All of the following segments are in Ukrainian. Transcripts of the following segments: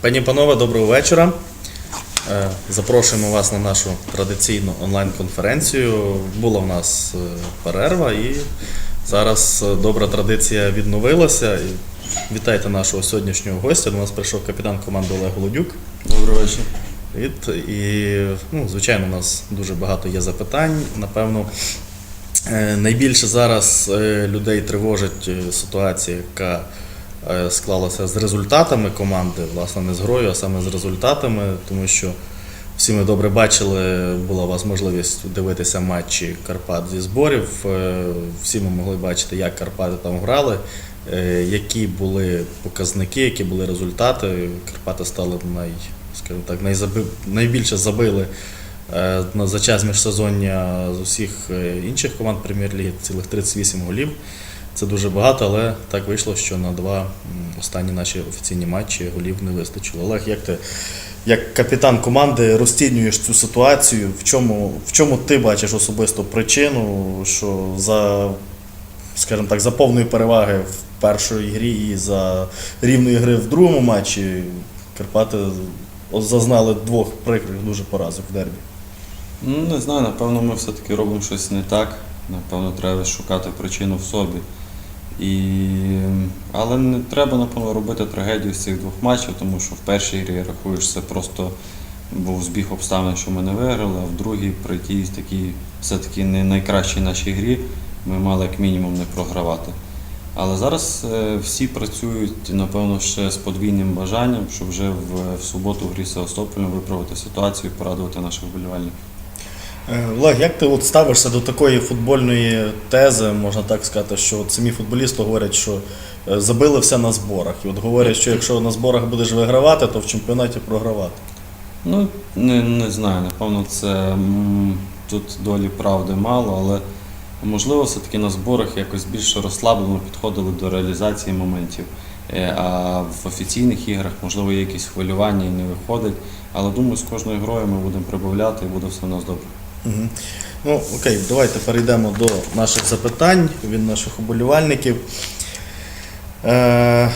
Пані панове, доброго вечора. Е, Запрошуємо вас на нашу традиційну онлайн-конференцію. Була в нас е, перерва і зараз е, добра традиція відновилася. Вітайте нашого сьогоднішнього гостя. До нас прийшов капітан команди Олег Голодюк. Добрий вечір. Від, і, ну, звичайно, у нас дуже багато є запитань. Напевно, найбільше зараз людей тривожить ситуація, яка склалася з результатами команди, власне, не з грою, а саме з результатами, тому що всі ми добре бачили, була у вас можливість дивитися матчі Карпат зі зборів. Е, Всі ми могли бачити, як Карпати там грали, е, які були показники, які були результати. Карпати стали най, скажімо так, найзаби, найбільше забили е, за час міжсезоння з усіх е, інших команд прем'єр-ліги цілих 38 голів. Це дуже багато, але так вийшло, що на два останні наші офіційні матчі голів не вистачило. Олег, як ти, як капітан команди, розцінюєш цю ситуацію? В чому, в чому ти бачиш особисто причину, що за, скажімо так, за повної переваги в першій грі і за рівної гри в другому матчі Карпати зазнали двох прикрих дуже поразок в дербі? Ну, не знаю, напевно, ми все-таки робимо щось не так. Напевно, треба шукати причину в собі. І... Але не треба, напевно, робити трагедію з цих двох матчів, тому що в першій грі я рахую, це просто був збіг обставин, що ми не виграли, а в другій при тій такій все-таки не найкращій нашій грі ми мали як мінімум не програвати. Але зараз е, всі працюють, напевно, ще з подвійним бажанням, щоб вже в суботу в грі з Севастополем виправити ситуацію і порадувати наших вболівальників. Е, Олег, як ти от ставишся до такої футбольної тези, можна так сказати, що от самі футболісти говорять, що е, забили все на зборах. І от говорять, що якщо на зборах будеш вигравати, то в чемпіонаті програвати. Ну, не, не знаю, напевно, це тут долі правди мало, але можливо, все-таки на зборах якось більше розслаблено підходили до реалізації моментів. Е, А в офіційних іграх, можливо, є якісь хвилювання і не виходить. Але думаю, з кожною грою ми будемо прибавляти і буде все в нас добре. Ну, окей, давайте перейдемо до наших запитань від наших уболівальників. Е,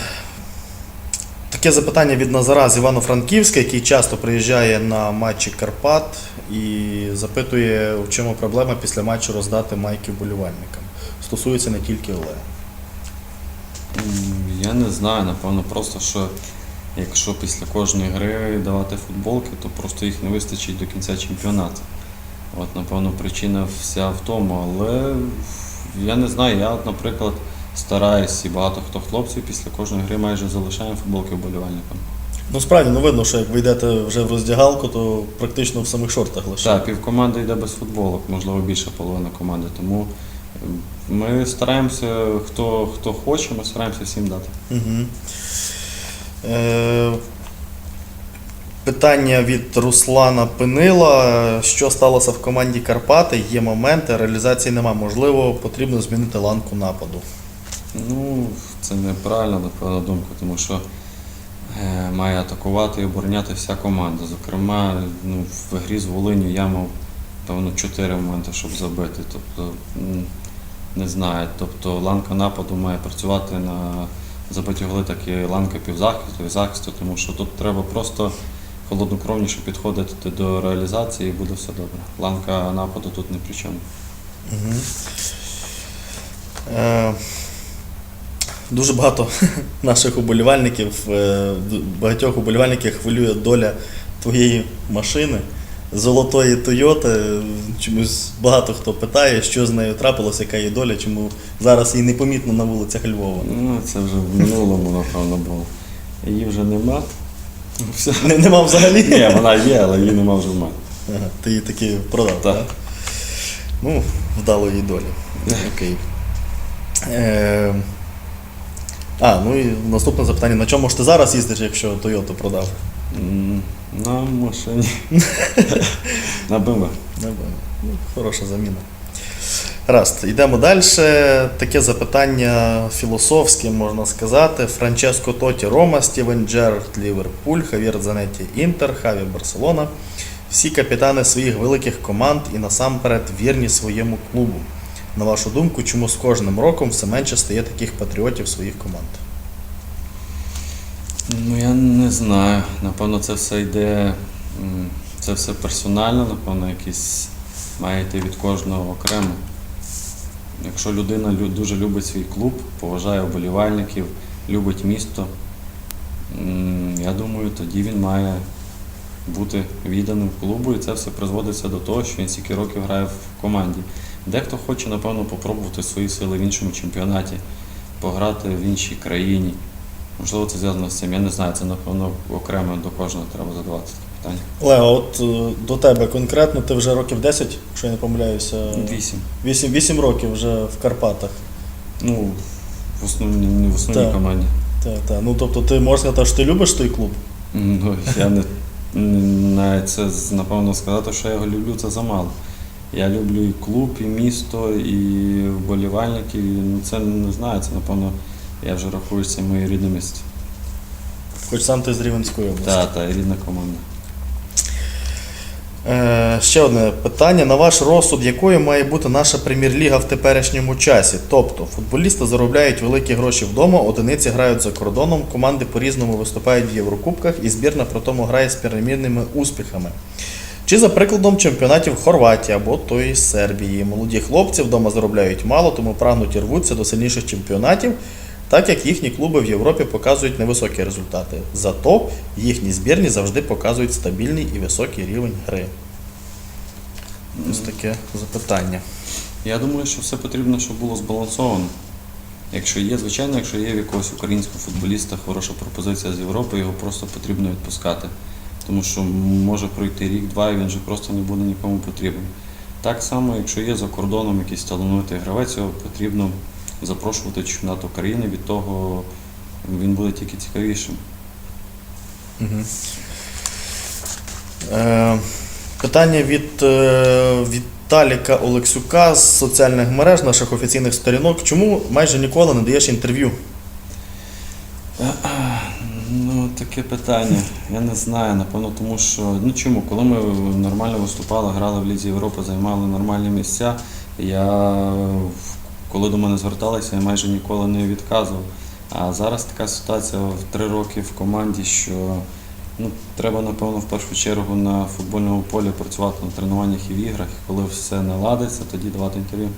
таке запитання від Назара з Івано-Франківська, який часто приїжджає на матчі Карпат і запитує, в чому проблема після матчу роздати майки вболівальникам. Стосується не тільки Олега. Я не знаю, напевно, просто що якщо після кожної гри давати футболки, то просто їх не вистачить до кінця чемпіонату. От, напевно, причина вся в тому. Але я не знаю, я, от, наприклад, стараюсь і багато хто хлопців після кожної гри майже залишаємо футболки вболівальникам. Ну, справді, ну видно, що як ви йдете вже в роздягалку, то практично в самих шортах лише. Так, півкоманди йде без футболок, можливо, більша половина команди. Тому е, ми стараємося, хто, хто хоче, ми стараємося всім дати. Угу. Е, питання від Руслана Пинила. Що сталося в команді Карпати? Є моменти, реалізації нема. Можливо, потрібно змінити ланку нападу. Ну, це неправильна, напевно, думка, тому що е, має атакувати і обороняти вся команда. Зокрема, ну, в грі з Волиню я мав, певно, чотири моменти, щоб забити. Тобто, не знаю. Тобто ланка нападу має працювати на забиті голи, так і ланка півзахисту і захисту, тому що тут треба просто холоднокровніше підходити до реалізації і буде все добре. Ланка нападу тут не при чому. Угу. Е, дуже багато наших уболівальників, е, багатьох уболівальників хвилює доля твоєї машини. Золотої Тойоти. Чомусь багато хто питає, що з нею трапилося, яка її доля, чому зараз її непомітно на вулицях Львова. Ну, це вже в минулому, напевно, було. Її вже нема. Не, нема взагалі. Ні, вона є, але її нема вже в мене. Ага, ти її таки продав, так? Так. Ну, вдало їй долі. Окей. Е, а, ну і наступне запитання. На чому ж ти зараз їздиш, якщо Toyota продав? М, На машині. На БМВ. Не знаю. Ну, хороша заміна. Гаразд, йдемо далі. Таке запитання філософське, можна сказати. Франческо Тоті Рома, Стівен Джерард Ліверпуль, Хавір Занетті Інтер, Хаві Барселона. Всі капітани своїх великих команд і насамперед вірні своєму клубу. На вашу думку, чому з кожним роком все менше стає таких патріотів своїх команд? Ну я не знаю. Напевно, це все йде, це все персонально, напевно, якісь має йти від кожного окремо. Якщо людина дуже любить свій клуб, поважає вболівальників, любить місто, я думаю, тоді він має бути відданим клубу, і це все призводиться до того, що він стільки років грає в команді. Дехто хоче, напевно, попробувати свої сили в іншому чемпіонаті, пограти в іншій країні. Можливо, це зв'язано з цим. Я не знаю, це напевно окремо до кожного треба задавати питання. Лео, от е, до тебе конкретно, ти вже років 10, якщо я не помиляюся. Вісім. 8, 8 років вже в Карпатах. Ну, в основній, не в основній Так. команді. Та, та. Ну, тобто ти можеш сказати, що ти любиш той клуб? Ну, я не, навіть це напевно сказати, що я його люблю, це замало. Я люблю і клуб, і місто, і вболівальників. Ну, це не знаю, це напевно, я вже рахую, це моє рідне місце. Хоч сам ти з Рівенської області. Та, та, рідна команда. Е, ще одне питання. На ваш розсуд, якою має бути наша прем'єр-ліга в теперішньому часі? Тобто, футболісти заробляють великі гроші вдома, одиниці грають за кордоном, команди по-різному виступають в Єврокубках і збірна при тому грає з перемірними успіхами. Чи за прикладом чемпіонатів Хорватії або тої Сербії. Молоді хлопці вдома заробляють мало, тому прагнуть і рвуться до сильніших чемпіонатів, так як їхні клуби в Європі показують невисокі результати. Зато їхні збірні завжди показують стабільний і високий рівень гри. Ось таке запитання. Я думаю, що все потрібно, щоб було збалансовано. Якщо є, звичайно, якщо є в якогось українського футболіста хороша пропозиція з Європи, його просто потрібно відпускати. Тому що може пройти рік-два і він вже просто не буде нікому потрібен. Так само, якщо є за кордоном якийсь талановитий гравець, його потрібно запрошувати чемпіонат України, від того він буде тільки цікавішим. Угу. Е, питання від е, Віталіка Олексюка з соціальних мереж, наших офіційних сторінок. Чому майже ніколи не даєш інтерв'ю? Ну, таке питання. Я не знаю, напевно, тому що ну чому, коли ми нормально виступали, грали в Лізі Європи, займали нормальні місця, я коли до мене зверталися, я майже ніколи не відказував. А зараз така ситуація в три роки в команді, що ну, треба, напевно, в першу чергу на футбольному полі працювати на тренуваннях і в іграх. І коли все наладиться, тоді давати інтерв'ю.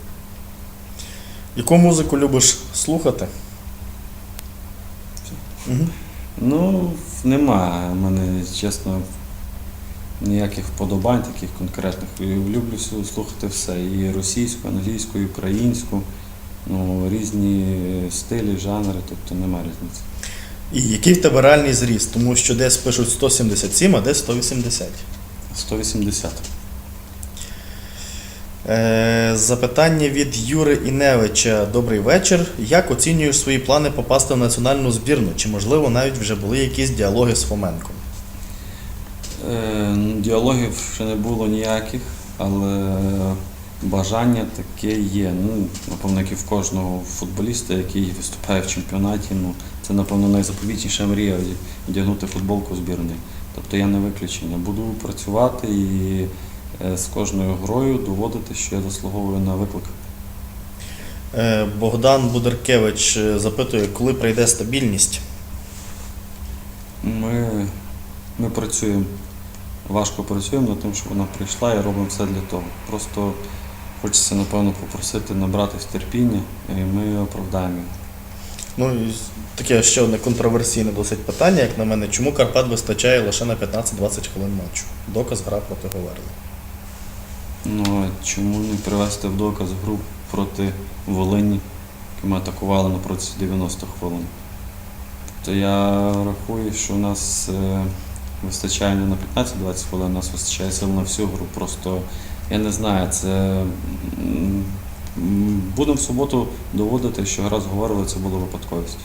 Яку музику любиш слухати? Угу. Ну, нема в мене, чесно, ніяких вподобань таких конкретних. Люблю слухати все. І російську, англійську, і українську, ну, різні стилі, жанри, тобто нема різниці. І який в тебе реальний зріст? Тому що десь пишуть 177, а десь 180. 180. Е, запитання від Юри Іневича. Добрий вечір. Як оцінюєш свої плани попасти в національну збірну? Чи можливо навіть вже були якісь діалоги з Фоменком? Е, ну, Діалогів ще не було ніяких, але бажання таке є. Ну, напевно, як і в кожного футболіста, який виступає в чемпіонаті. Ну, це, напевно, найзаповітніша мрія вдягнути футболку збірної. Тобто я не виключення. Буду працювати і е, з кожною грою доводити, що я заслуговую на виклик. Е, Богдан Будеркевич е, запитує, коли прийде стабільність? Ми, ми працюємо, важко працюємо над тим, щоб вона прийшла і робимо все для того. Просто хочеться, напевно, попросити набратись терпіння, і ми оправдаємо. Ну і таке ще одне контроверсійне досить питання, як на мене, чому Карпат вистачає лише на 15-20 хвилин матчу? Доказ гра проти Говерли. Ну, а чому не привести в доказ гру проти Волині, яку ми атакували на протязі 90 хвилин? Тобто я рахую, що у нас е, вистачає не на 15-20 хвилин, у нас вистачає сил на всю гру. Просто я не знаю, це будемо в суботу доводити, що гра зговорили, це була випадковість.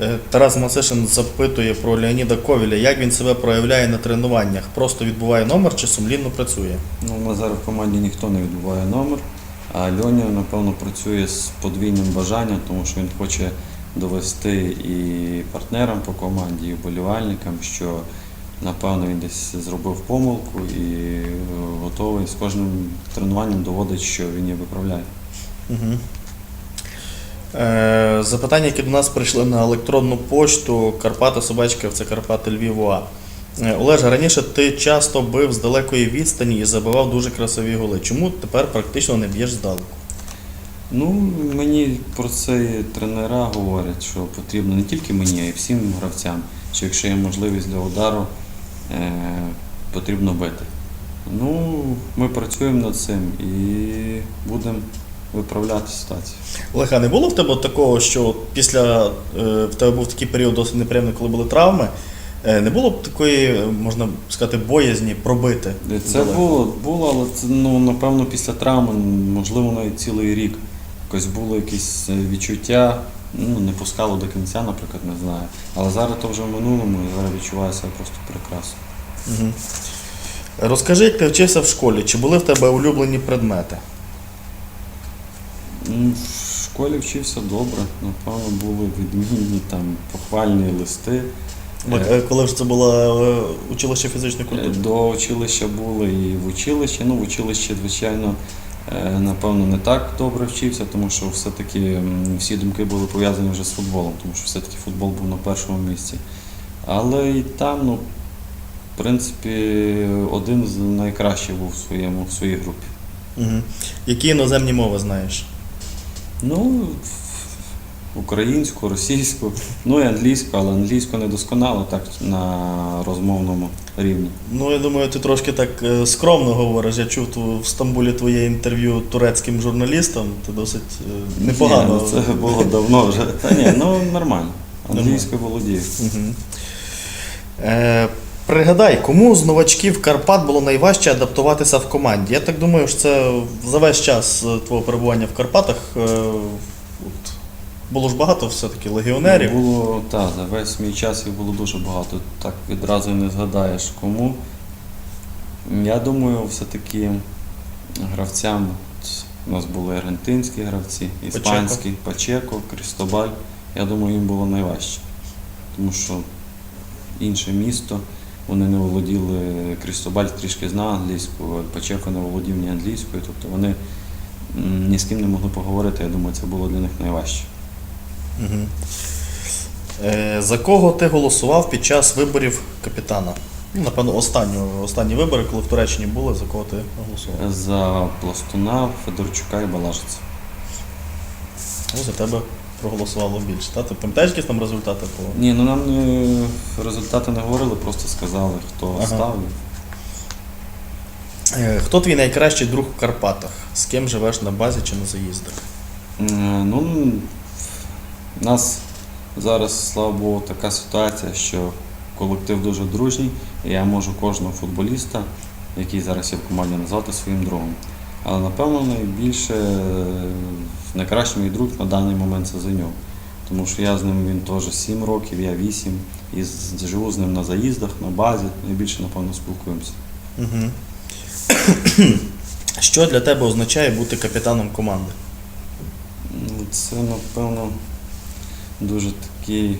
Е, Тарас Масишин запитує про Леоніда Ковіля, як він себе проявляє на тренуваннях? Просто відбуває номер чи сумлінно працює? Ну, у нас зараз в команді ніхто не відбуває номер, а Льоня, напевно, працює з подвійним бажанням, тому що він хоче довести і партнерам по команді, і вболівальникам, що напевно він десь зробив помилку і е, готовий з кожним тренуванням доводить, що він її виправляє. Угу. Е, Запитання, які до нас прийшли на електронну пошту Карпата Собачка, це Карпати Львів УА. Е, Олеже, раніше ти часто бив з далекої відстані і забивав дуже красиві голи. Чому тепер практично не б'єш здалеку? Ну, мені про це тренера говорять, що потрібно не тільки мені, а й всім гравцям, що якщо є можливість для удару, потрібно бити. Ну, ми працюємо над цим і будемо виправляти ситуацію. Олег, а не було в тебе такого, що після е, в тебе був такий період досить неприємний, коли були травми. е, Не було б такої, е, можна сказати, боязні пробити? Це було, було, але це ну, напевно після травми, можливо, навіть цілий рік. Якось було якесь е, відчуття, ну, не пускало до кінця, наприклад, не знаю. Але зараз то вже в минулому і зараз відчуваю себе просто прекрасно. Мгм. Розкажи, як ти вчився в школі, чи були в тебе улюблені предмети? Ну, В школі вчився добре, напевно, були відмінні там похвальні листи. Е, е, Коли ж це було е, училище фізичної культури? До училища були і в училищі. Ну, в училищі, звичайно, напевно, не так добре вчився, тому що все-таки всі думки були пов'язані вже з футболом, тому що все-таки футбол був на першому місці. Але і там, ну, в принципі, один з найкращих був в, своєму, в своїй групі. Угу. Які іноземні мови знаєш? Ну, українську, російську, ну і англійську, але англійську не досконало так на розмовному рівні. Ну, я думаю, ти трошки так е, скромно говориш. Я чув ту- в Стамбулі твоє інтерв'ю турецьким журналістам. Ти досить непогано. Ні, ну, це було давно вже. Та ні, ну нормально. Англійською володію. Угу. Е, пригадай, кому з новачків Карпат було найважче адаптуватися в команді? Я так думаю, що це за весь час е, твого перебування в Карпатах. Було ж багато все-таки легіонерів. Було, та, за весь мій час їх було дуже багато. Так відразу не згадаєш кому. Я думаю, все-таки гравцям. У нас були аргентинські гравці, іспанські, Пачеко, Крістобаль. Я думаю, їм було найважче. Тому що інше місто, вони не володіли, Крістобаль трішки знав англійську, Пачеко не володів ні англійською, тобто вони ні з ким не могли поговорити. Я думаю, це було для них найважче. Угу. Е, за кого ти голосував під час виборів капітана? Ну, напевно, останні, останні вибори, коли в Туреччині були, за кого ти голосував? За Пластуна, Федорчука і Балажиця. Ну, за тебе проголосувало більше. Та? Ти пам'ятаєш якісь там результати були? Ні, ну нам не, результати не говорили, просто сказали, хто Ага. став. Е, хто твій найкращий друг в Карпатах? З ким живеш на базі чи на заїздах? М, Ну, у нас зараз, слава Богу, така ситуація, що колектив дуже дружній, і я можу кожного футболіста, який зараз є в команді, назвати своїм другом. Але напевно найбільше е, найкращий мій друг на даний момент це Зеньов. Тому що я з ним він теж 7 років, я 8, і живу з ним на заїздах, на базі, найбільше, напевно, спілкуємося. Угу. Що для тебе означає бути капітаном команди? Ну, Це, напевно, дуже такий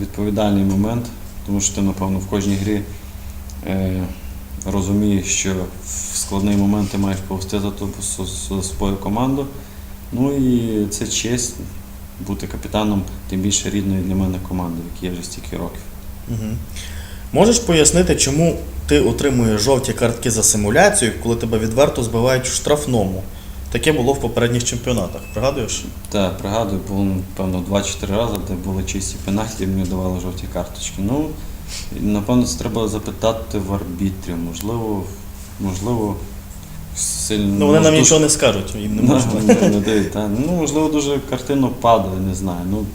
відповідальний момент, тому що ти, напевно, в кожній грі е, розумієш, що в складний момент ти маєш повести за, свою команду. Ну і це честь бути капітаном, тим більше рідної для мене команди, в якій я вже стільки років. Угу. Можеш пояснити, чому ти отримуєш жовті картки за симуляцію, коли тебе відверто збивають в штрафному? Таке було в попередніх чемпіонатах. Пригадуєш? Так, пригадую, було, напевно, 2-4 рази, де були чисті пенальті, мені давали жовті карточки. Ну, напевно, це треба запитати в арбітрів. Можливо, можливо, сильно. Ну, вони нам нічого не скажуть, їм не Ну, можна. Ну, можливо, дуже картинно падає, не знаю. Ну,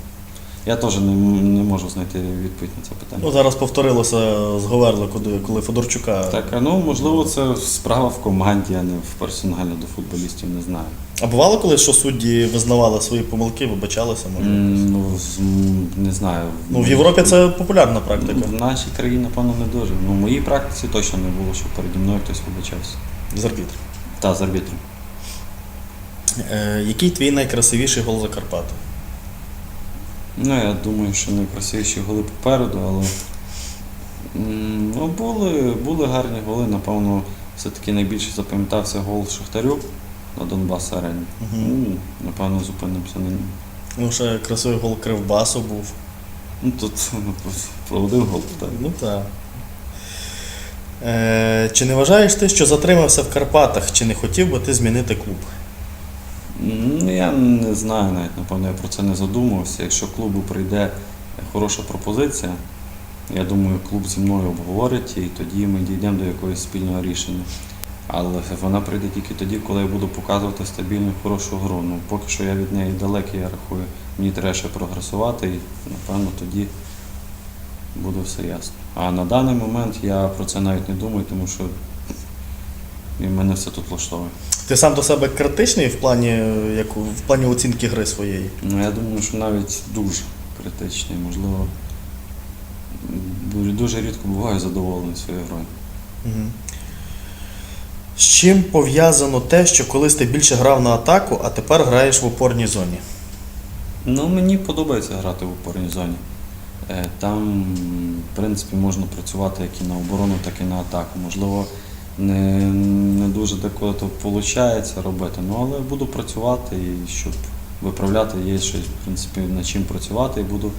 я теж не, не можу знайти відповідь на це питання. Ну, зараз повторилося з Говерли, коли, коли Федорчука. Так, а ну можливо, це справа в команді, а не в персонально до футболістів, не знаю. А бувало колись, що судді визнавали свої помилки, вибачалися, може? М, Ну, з- м, не знаю. Ну, в Європі це популярна практика. В нашій країні, напевно, не дуже. Ну, в моїй практиці точно не було, щоб переді мною хтось вибачався. З арбітрів. Та з арбітром. Е, який твій найкрасивіший гол за Карпати? Ну, я думаю, що найкрасивіші голи попереду, але ну, були, були гарні голи. Напевно, все-таки найбільше запам'ятався гол Шахтарю на Донбас арені. Мгм. Ну, напевно, зупинимося на ньому. Ну, ще красивий гол Кривбасу був. Ну тут ну, проводив гол, так. Ну так. Е, чи не вважаєш ти, що затримався в Карпатах, чи не хотів би ти змінити клуб? Ну, я не знаю навіть, напевно, я про це не задумувався. Якщо клубу прийде хороша пропозиція, я думаю, клуб зі мною обговорить і тоді ми дійдемо до якогось спільного рішення. Але вона прийде тільки тоді, коли я буду показувати стабільну хорошу гру. Ну, поки що я від неї далекий, я рахую, мені треба ще прогресувати і, напевно, тоді буде все ясно. А на даний момент я про це навіть не думаю, тому що і мене все тут влаштовує. Ти сам до себе критичний в плані, як, в плані оцінки гри своєї? Ну, я думаю, що навіть дуже критичний, можливо, дуже рідко буваю задоволений своєю грою. Угу. З чим пов'язано те, що колись ти більше грав на атаку, а тепер граєш в опорній зоні? Ну, мені подобається грати в опорній зоні. Е, Там, в принципі, можна працювати як і на оборону, так і на атаку. Можливо, не, не дуже деколи то виходить робити, ну, але буду працювати і щоб виправляти, є щось, в принципі, над чим працювати і буду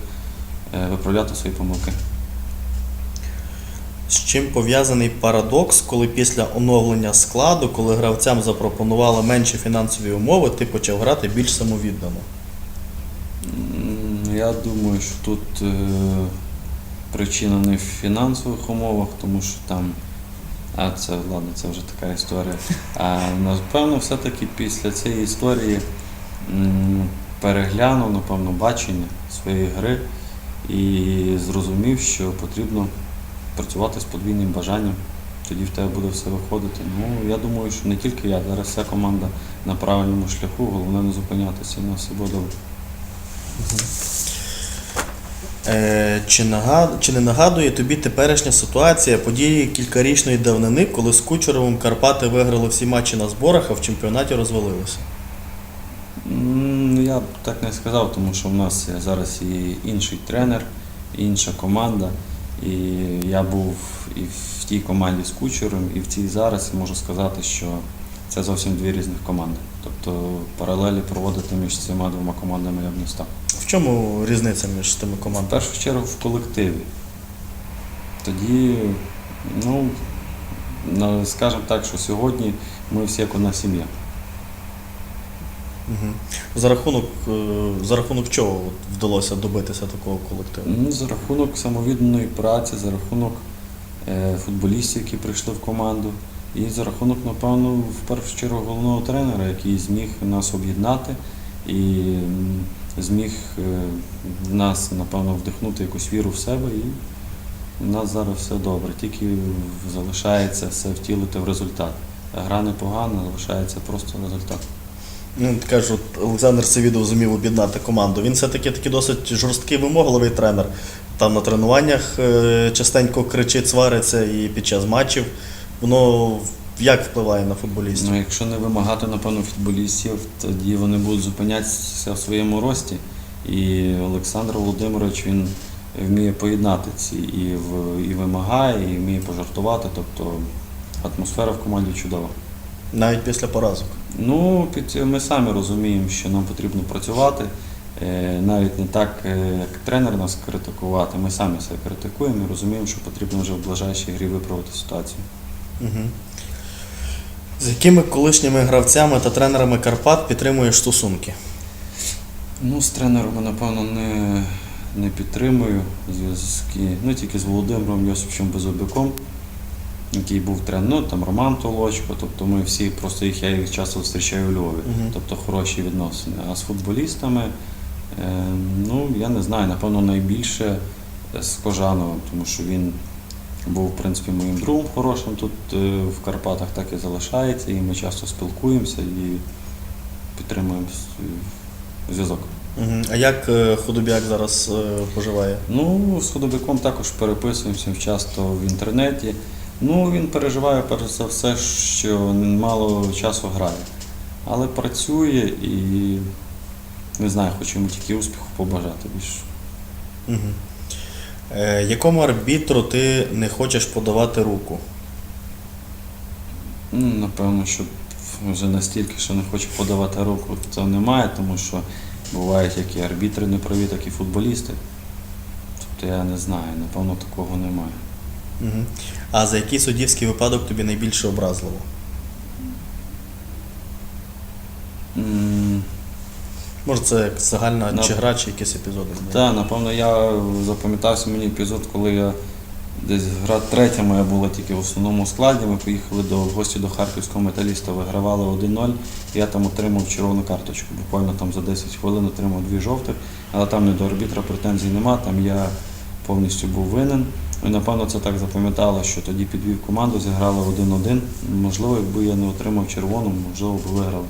е, виправляти свої помилки. З чим пов'язаний парадокс, коли після оновлення складу, коли гравцям запропонували менші фінансові умови, ти почав грати більш самовіддано? Я думаю, що тут е, причина не в фінансових умовах, тому що там. А це ладно, це вже така історія. А напевно, все-таки після цієї історії переглянув, напевно, бачення своєї гри і зрозумів, що потрібно працювати з подвійним бажанням. Тоді в тебе буде все виходити. Ну, я думаю, що не тільки я, зараз вся команда на правильному шляху, головне не зупинятися на все буде добре. Е, чи, чи не нагадує тобі теперішня ситуація події кількарічної давнини, коли з Кучеровим Карпати виграли всі матчі на зборах, а в чемпіонаті розвалилися? Я б так не сказав, тому що в нас зараз і інший тренер, і інша команда. І я був і в тій команді з кучером, і в цій зараз можу сказати, що це зовсім дві різних команди. Тобто паралелі проводити між цими двома командами я б не став. В чому різниця між тими командами? В першу чергу в колективі. Тоді, ну, скажімо так, що сьогодні ми всі як одна сім'я. Угу. За рахунок, е, за рахунок чого вдалося добитися такого колективу? Ну, за рахунок самовідданої праці, за рахунок е, футболістів, які прийшли в команду, і за рахунок, напевно, в першу чергу головного тренера, який зміг нас об'єднати і зміг е, нас, напевно, вдихнути якусь віру в себе, і в нас зараз все добре. Тільки залишається все втілити в результат. Гра непогана, залишається просто результат. Ну, от Олександр Севідов зумів об'єднати команду. Він все-таки такий досить жорсткий вимогливий тренер. Там на тренуваннях е, частенько кричить, свариться і під час матчів. Воно як впливає на футболістів? Ну, якщо не вимагати, напевно, футболістів, тоді вони будуть зупинятися в своєму рості. І Олександр Володимирович він вміє поєднати ці і, в, і вимагає, і вміє пожартувати. Тобто атмосфера в команді чудова. Навіть після поразок. Ну, під, ми самі розуміємо, що нам потрібно працювати. Е, Навіть не так, е, як тренер нас критикувати, ми самі себе критикуємо і розуміємо, що потрібно вже в ближайшій грі виправити ситуацію. Угу. З якими колишніми гравцями та тренерами Карпат підтримуєш стосунки? Ну, з тренером, напевно, не, не підтримую зв'язки. Ну, тільки з Володимиром Йосиповичем Безобяком, який був тренер, ну, там Роман Толочко, тобто ми всі, просто їх я їх часто зустрічаю у Львові, Мгм. тобто хороші відносини. А з футболістами, е, ну, я не знаю, напевно, найбільше з Кожановим, тому що він був, в принципі, моїм другом хорошим тут е, в Карпатах, так і залишається, і ми часто спілкуємося і підтримуємо зв'язок. А як е, худобяк зараз е, поживає? Ну, з Худобяком також переписуємося часто в інтернеті. Ну, він переживає перш за все, що мало часу грає. Але працює і не знаю, хочу йому тільки успіху побажати більше. Угу. Е, якому арбітру ти не хочеш подавати руку? Ну, напевно, що вже настільки, що не хочу подавати руку, то немає, тому що бувають як і арбітри неправі, так і футболісти. Тобто я не знаю, напевно, такого немає. Угу. А за який суддівський випадок тобі найбільше образливо? М, Може, це як загальна Ну, чи гра, чи якісь епізоди? Так, напевно, я запам'ятався мені епізод, коли я десь гра третя моя була тільки в основному складі. Ми поїхали до в гості до харківського металіста, вигравали 1-0. і Я там отримав червону карточку. Буквально там за 10 хвилин отримав дві жовтих, але там не до арбітра претензій нема, там я повністю був винен. І напевно це так запам'ятало, що тоді підвів команду, зіграли 1-1. Можливо, якби я не отримав червону, можливо, б виграли.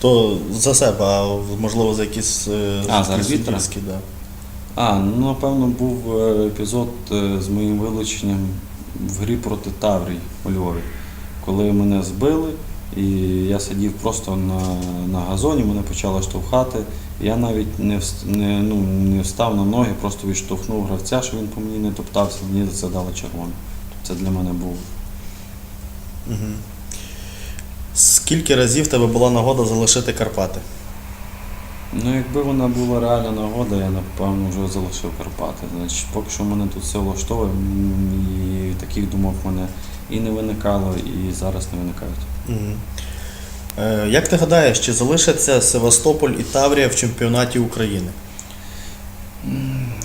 То за себе, а можливо за якісь е, А, за якісь арбітра? суддівські, да. А, ну напевно був е, епізод е, з моїм вилученням в грі проти Таврій у Львові, коли мене збили, і я сидів просто на, на газоні, мене почали штовхати. Я навіть не, вс- не, ну, не встав на ноги, просто відштовхнув гравця, що він по мені не топтався, мені за це дали червону. Це для мене був. Угу. Скільки разів тебе була нагода залишити Карпати? Ну, якби вона була реальна нагода, я напевно вже залишив Карпати. Значить, поки що мене тут все влаштовує, і таких думок в мене і не виникало, і зараз не виникають. Угу. Е, як ти гадаєш, чи залишаться Севастополь і Таврія в чемпіонаті України?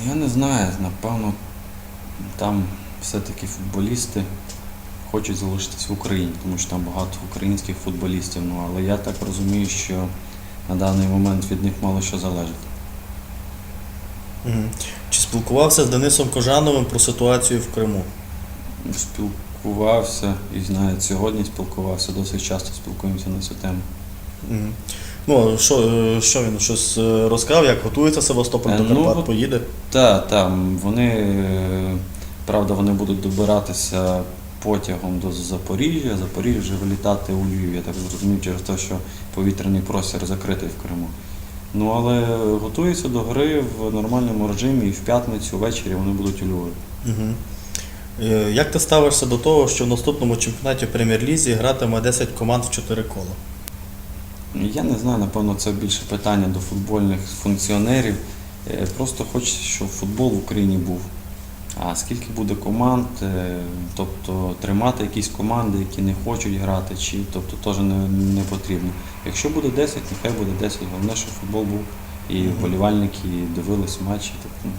Я не знаю, напевно, там все-таки футболісти хочуть залишитись в Україні, тому що там багато українських футболістів. Ну, але я так розумію, що на даний момент від них мало що залежить. Чи спілкувався з Денисом Кожановим про ситуацію в Криму? Спілкувався і навіть сьогодні спілкувався, досить часто спілкуємося на цю тему. Угу. Ну, що, е, що він щось е, розказав, як готується Севастополь Е, до ну, Карпат, от- поїде? Так, так, вони, правда, вони будуть добиратися потягом до Запоріжжя, Запоріжжя вже вилітати у Львів, я так зрозумів, через те, що повітряний простір закритий в Криму. Ну, але готуються до гри в нормальному режимі і в п'ятницю ввечері вони будуть у Львові. Угу. Як ти ставишся до того, що в наступному чемпіонаті Прем'єр-лізі гратиме 10 команд в 4 кола? Я не знаю, напевно, це більше питання до футбольних функціонерів. Е, Просто хочеться, щоб футбол в Україні був. А скільки буде команд, е, тобто тримати якісь команди, які не хочуть грати, чи тобто теж не, не потрібно. Якщо буде 10, нехай буде 10. Головне, щоб футбол був і вболівальники дивились матчі. Тобто,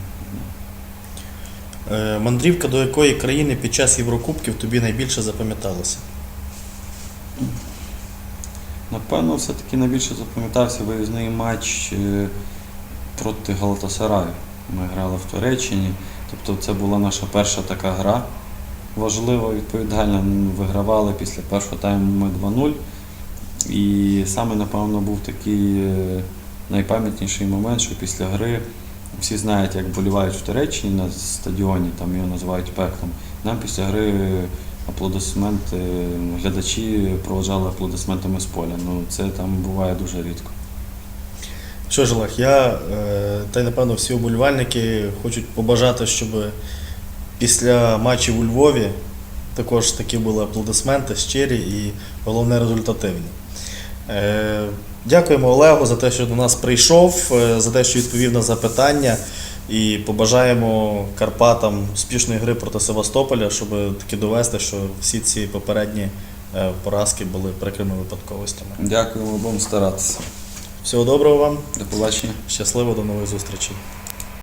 Е, Мандрівка до якої країни під час Єврокубків тобі найбільше запам'яталася? Напевно, все-таки найбільше запам'ятався виїзний матч е, проти Галатасараю. Ми грали в Туреччині. Тобто це була наша перша така гра важлива, відповідальна. Ми Вигравали після першого тайму ми 2-0. І саме, напевно, був такий е, найпам'ятніший момент, що після гри всі знають, як болівають в Туреччині на стадіоні, там його називають пеклом. Нам після гри аплодисменти, глядачі проважали аплодисментами з поля. Ну, це там буває дуже рідко. Що ж, Олег, я е, та й напевно всі оболівальники хочуть побажати, щоб після матчів у Львові також такі були аплодисменти щирі і головне результативні. Е, Дякуємо Олегу за те, що до нас прийшов, е, за те, що відповів на запитання. І побажаємо Карпатам успішної гри проти Севастополя, щоб таки довести, що всі ці попередні поразки були прикрими випадковостями. Дякуємо, будемо старатися. Всього доброго вам, До побачення. щасливо, до нових зустрічей.